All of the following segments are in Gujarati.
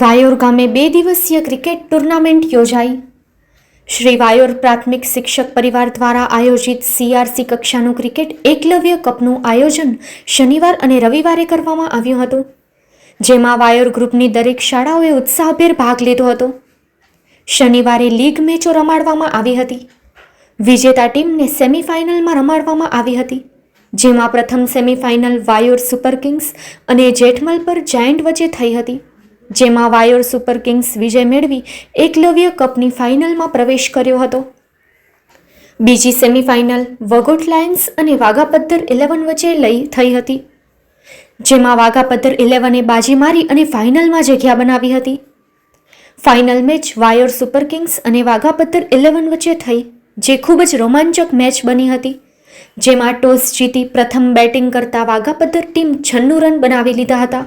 વાયોર ગામે બે દિવસીય ક્રિકેટ ટુર્નામેન્ટ યોજાઈ. શ્રી વાયોર પ્રાથમિક શિક્ષક પરિવાર દ્વારા આયોજિત સીઆરસી કક્ષાનું ક્રિકેટ એકલવ્ય કપનું આયોજન શનિવાર અને રવિવારે કરવામાં આવ્યું હતું, જેમાં વાયોર ગ્રુપની દરેક શાળાઓએ ઉત્સાહભેર ભાગ લીધો હતો. શનિવારે લીગ મેચો રમાડવામાં આવી હતી. વિજેતા ટીમને સેમીફાઇનલમાં રમાડવામાં આવી હતી, જેમાં પ્રથમ સેમીફાઇનલ વાયોર સુપર કિંગ્સ અને જેઠમલ પર જાયન્ટ વચ્ચે થઈ હતી. જેમાં વાયોર સુપર કિંગ્સ વિજય મેળવી એકલવ્ય કપની ફાઇનલમાં પ્રવેશ કર્યો હતો. બીજી સેમીફાઇનલ વગોટ લાયન્સ અને વાઘાપદ્ધર ઇલેવન વચ્ચે લઈ થઈ હતી. જેમાં વાઘાપદ્ધર ઇલેવને બાજી મારી અને ફાઇનલમાં જગ્યા બનાવી હતી. ફાઇનલ મેચ વાયોર સુપર કિંગ્સ અને વાઘાપદ્ધર ઇલેવન વચ્ચે થઈ, જે ખૂબ જ રોમાંચક મેચ બની હતી, જેમાં ટોસ જીતી પ્રથમ બેટિંગ કરતા વાઘાપદ્ધર ટીમ છન્નું રન બનાવી લીધા હતા.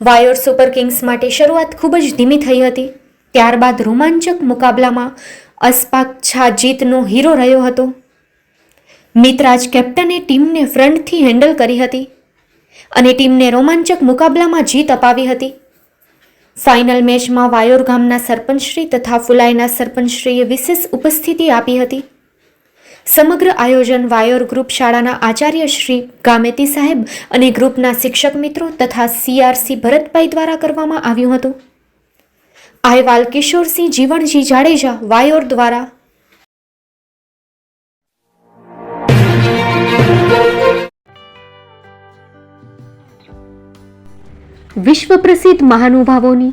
વાયોર સુપર કિંગ્સ માટે શરૂઆત ખૂબ જ ધીમી થઈ હતી. ત્યારબાદ રોમાંચક મુકાબલામાં અસ્પાક છા જીતનો હીરો રહ્યો હતો. મિતરાજ કેપ્ટને ટીમને ફ્રન્ટથી હેન્ડલ કરી હતી અને ટીમને રોમાંચક મુકાબલામાં જીત અપાવી હતી. ફાઇનલ મેચમાં વાયોર ગામના સરપંચશ્રી તથા ફુલાઈના સરપંચશ્રીએ વિશેષ ઉપસ્થિતિ આપી હતી. સમગ્ર આયોજન વાયોર ગ્રુપ શાળાના આચાર્ય શ્રી ગામેતી સાહેબ અને ગ્રુપના શિક્ષક મિત્રો તથા સીઆરસી ભરતભાઈ દ્વારા કરવામાં આવ્યું હતું. અહેવાલ કિશોરસિંહ જીવણજી જાડેજા, વાયોર દ્વારા વિશ્વ પ્રસિદ્ધ મહાનુભાવોની